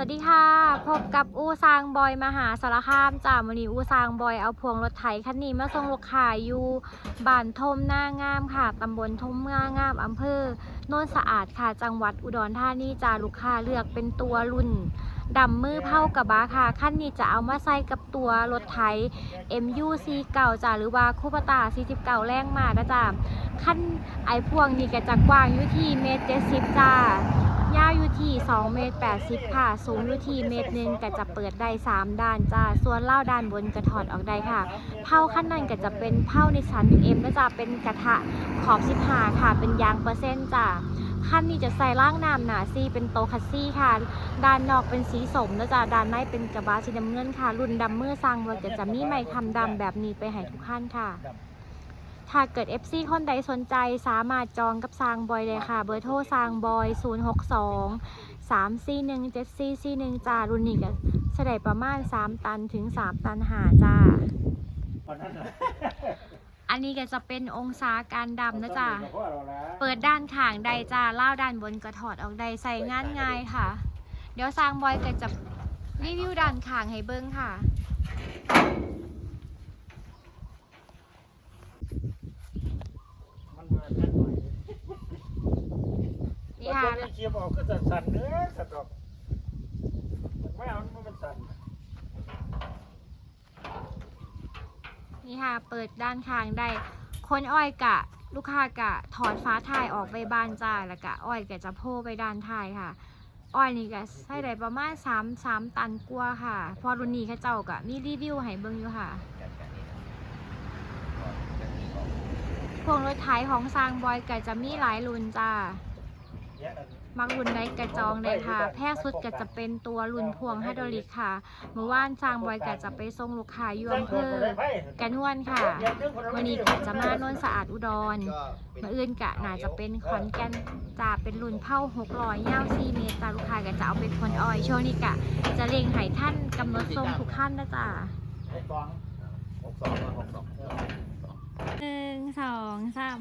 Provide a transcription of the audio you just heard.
สวัสดีค่ะ พบกับอูซางบอยมหาสารคามจ้าวันนี้อูซางบอยเอาพวงรถไถคันนี้มาส่งลูกค้าอยู่บ้านทมหน้างามค่ะตำบลทมหน้างามอำเภอโนนสะอาดค่ะจังหวัดอุดรธานีจ้าลูกค้าเลือกเป็นตัวรุ่นดำมือเผากระบะค่ะคันนี้จะเอามาใส่กับตัวรถไถ MUC เก่าจ้าหรือว่าคูปตา49แรงมานะจ้าคันไอพวงนี้ก็จะกว้างอยู่ที่เมตร70จ้า ยาวอยู่ที่2เมตร80 ค่ะ สูงอยู่ที่เมตรหนึ่งก็จะเปิดได้ 3 ด้านจ้า ส่วนเล่าด้านบนก็ถอดออกได้ค่ะ เผาขั้นนั้นก็จะเป็นเผาในสันเอ็มแล้วจ้าเป็นกระทะขอบ15ค่ะ เป็นยางเปอร์เซ็นต์จ้าขั้นนี้จะใส่ล่างน้ำหนาซีเป็นโตคัสซี่ค่ะ ด้านนอกเป็นสีสมแล้วจ้าด้านในเป็นกระบะสีน้ำเงินค่ะ รุ่นดำเมื่อสร้างบนก็จะมีไม้คำดำแบบนี้ไปให้ทุกขั้นค่ะ ถ้าเกิด FC คนใดสนใจสามารถจองกับซางบอยเลยค่ะ เบอร์โทรซางบอย 062 341 7441จ้ารุ่นนี้ก็แสดงประมาณ 3 ตันถึง 3 ตันหาจ้าตอนนั้นน่ะอันนี้ก็จะเป็นองศาการดำนะจ้าเพราะเราแล้วเปิดด้านข้างใดจ้าเล่าวด้านบนก็ถอดออกใดใส่งานง่ายค่ะ เดี๋ยวซางบอยก็จะรีวิวด้านข้างให้เบิ้งค่ะ มันมาทันหน่อย นี่ ค่ะมันเคียบออกก็จะสั่นเนื้อสัตว์ดอกไม่เอามันเป็นสั่นนี่ค่ะ เปิดด้านข้างได้คนอ้อยกะ ลูกค้ากะถอดฟ้าท้ายออกไปบ้านจ้าแล้วกะอ้อยกะจะโพ่ไปด้านท้ายค่ะ อ้อยนี่กะใช้ได้ประมาณ3 3ตันกว่าค่ะ พอรุ่นนี้เขาเจ้ากะมีรีวิวให้เบิ่งอยู่ค่ะ พวงรถไถของซางบอยกะจะมีหลายรุ่นจ้าเนี่ยอัน มักรุ่นใดกระจองได้ค่ะ แพร่สุดก็จะเป็นตัวรุ่นพวงไฮดรอลิกค่ะเมื่อวานซางบอยก็จะไปส่งลูกค้าอยู่อำเภอกันนวนค่ะ วันนี้ก็จะมาโนนสะอาดอุดรมาอื่นกะน่าจะเป็นขอนแก่นจะเป็นรุ่นเผาหกร้อยยาว4เมตรจ้าลูกค้าก็จะเอาไปคนออยช่วงนี้กะ จะเร่งให้ท่านกำหนดส่งทุกท่านนะจ้าหกสองหกสองหกสองหนึ่งสองสาม